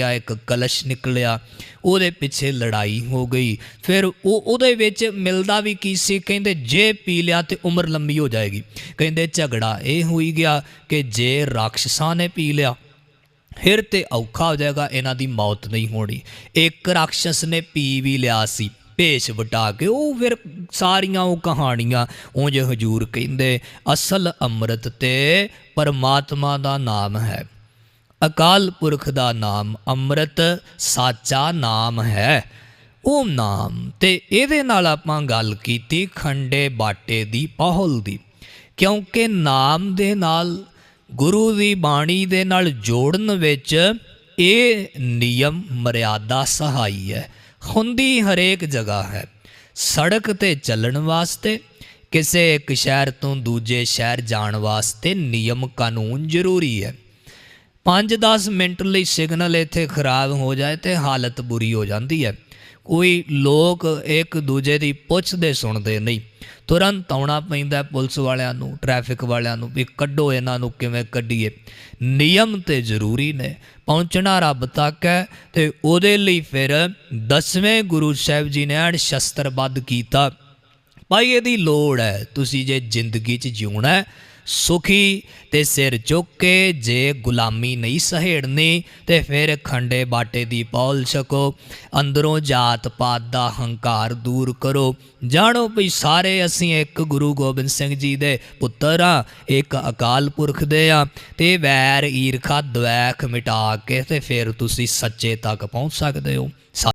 ਆ ਇੱਕ ਕਲਸ਼ ਨਿਕਲਿਆ, ਉਹਦੇ ਪਿੱਛੇ ਲੜਾਈ ਹੋ ਗਈ। ਫਿਰ ਉਹ ਉਹਦੇ ਵਿੱਚ ਮਿਲਦਾ ਵੀ ਕੀ ਸੀ? ਕਹਿੰਦੇ ਜੇ ਪੀ ਲਿਆ ਤੇ ਉਮਰ ਲੰਮੀ ਹੋ ਜਾਏਗੀ। ਕਹਿੰਦੇ ਝਗੜਾ ਇਹ ਹੋਈ ਗਿਆ ਕਿ ਜੇ ਰਾਖਸ਼ਾਂ ਨੇ ਪੀ ਲਿਆ, ਫਿਰ ਤੇ ਔਖਾ ਹੋ ਜਾਏਗਾ, ਇਹਨਾਂ ਦੀ ਮੌਤ ਨਹੀਂ ਹੋਣੀ। ਇੱਕ ਰਾਖਸ਼ਸ ਨੇ ਪੀ ਵੀ ਲਿਆ ਸੀ, ਭੇਸ਼ ਵਟਾ ਕੇ। ਉਹ ਫਿਰ ਸਾਰੀਆਂ ਉਹ ਕਹਾਣੀਆਂ ਉਂਝ ਹਜੂਰ ਕਹਿੰਦੇ, ਅਸਲ ਅੰਮ੍ਰਿਤ ਤੇ ਪਰਮਾਤਮਾ ਦਾ ਨਾਮ ਹੈ। ਅਕਾਲ ਪੁਰਖ ਦਾ ਨਾਮ ਅੰਮ੍ਰਿਤ ਸਾਚਾ ਨਾਮ ਹੈ। ਉਹ ਨਾਮ। ਤੇ ਇਹਦੇ ਨਾਲ ਆਪਾਂ ਗੱਲ ਕੀਤੀ ਖੰਡੇ ਬਾਟੇ ਦੀ ਪਹਲ ਦੀ। ਕਿਉਂਕਿ ਨਾਮ ਦੇ ਨਾਲ, ਗੁਰੂ ਦੀ ਬਾਣੀ ਦੇ ਨਾਲ ਜੋੜਨ ਵਿੱਚ ਇਹ ਨਿਯਮ ਮਰਿਆਦਾ ਸਹਾਈ ਹੈ। ਹੁੰਦੀ ਹਰੇਕ ਜਗ੍ਹਾ ਹੈ। ਸੜਕ ਤੇ ਚੱਲਣ ਵਾਸਤੇ, ਕਿਸੇ ਇੱਕ ਸ਼ਹਿਰ ਤੋਂ ਦੂਜੇ ਸ਼ਹਿਰ ਜਾਣ ਵਾਸਤੇ ਨਿਯਮ ਕਾਨੂੰਨ ਜ਼ਰੂਰੀ ਹੈ। 5-10 ਮਿੰਟ ਲਈ ਸਿਗਨਲ ਇੱਥੇ ਖਰਾਬ ਹੋ ਜਾਏ ਤੇ ਹਾਲਤ ਬੁਰੀ ਹੋ ਜਾਂਦੀ ਹੈ। ਕੋਈ ਲੋਕ ਇੱਕ ਦੂਜੇ ਦੀ ਪੁੱਛਦੇ ਸੁਣਦੇ ਨਹੀਂ। ਤੁਰੰਤ ਆਉਣਾ ਪੈਂਦਾ ਪੁਲਿਸ ਵਾਲਿਆਂ ਨੂੰ, ਟ੍ਰੈਫਿਕ ਵਾਲਿਆਂ ਨੂੰ ਵੀ ਕੱਢੋ ਇਹਨਾਂ ਨੂੰ ਕਿਵੇਂ ਕੱਢੀਏ। ਨਿਯਮ ਤੇ ਜ਼ਰੂਰੀ ਨੇ, ਪਹੁੰਚਣਾ ਰੱਬ ਤੱਕ ਹੈ ਤੇ ਉਹਦੇ ਲਈ ਫਿਰ ਦਸਵੇਂ ਗੁਰੂ ਸਾਹਿਬ ਜੀ ਨੇ ਅਣ ਸ਼ਸਤਰਬੱਧ ਕੀਤਾ। ਭਾਈ ਇਹਦੀ ਲੋੜ ਹੈ। ਤੁਸੀਂ ਜੇ ਜ਼ਿੰਦਗੀ 'ਚ ਜਿਉਣਾ ਹੈ, ਸੁਖੀ ਤੇ ਸਿਰ ਚੁੱਕ ਕੇ ਜੇ ਗੁਲਾਮੀ ਨਹੀਂ ਸਹੇੜਨੀ ਤੇ ਫਿਰ ਖੰਡੇ ਬਾਟੇ ਦੀ ਪੌਲ ਛਕੋ ਅੰਦਰੋਂ ਜਾਤ ਪਾਤ ਦਾ ਹੰਕਾਰ ਦੂਰ ਕਰੋ। ਜਾਣੋ ਵੀ ਸਾਰੇ ਅਸੀਂ ਇੱਕ ਗੁਰੂ ਗੋਬਿੰਦ ਸਿੰਘ ਜੀ ਦੇ ਪੁੱਤਰ ਆ ਇੱਕ ਅਕਾਲ ਪੁਰਖ ਦੇ ਆ ਤੇ ਵੈਰ ਈਰਖਾ ਦਵੈਖ ਮਿਟਾ ਕੇ ਤੇ ਫਿਰ ਤੁਸੀਂ ਸੱਚੇ ਤੱਕ ਪਹੁੰਚ ਸਕਦੇ ਹੋ।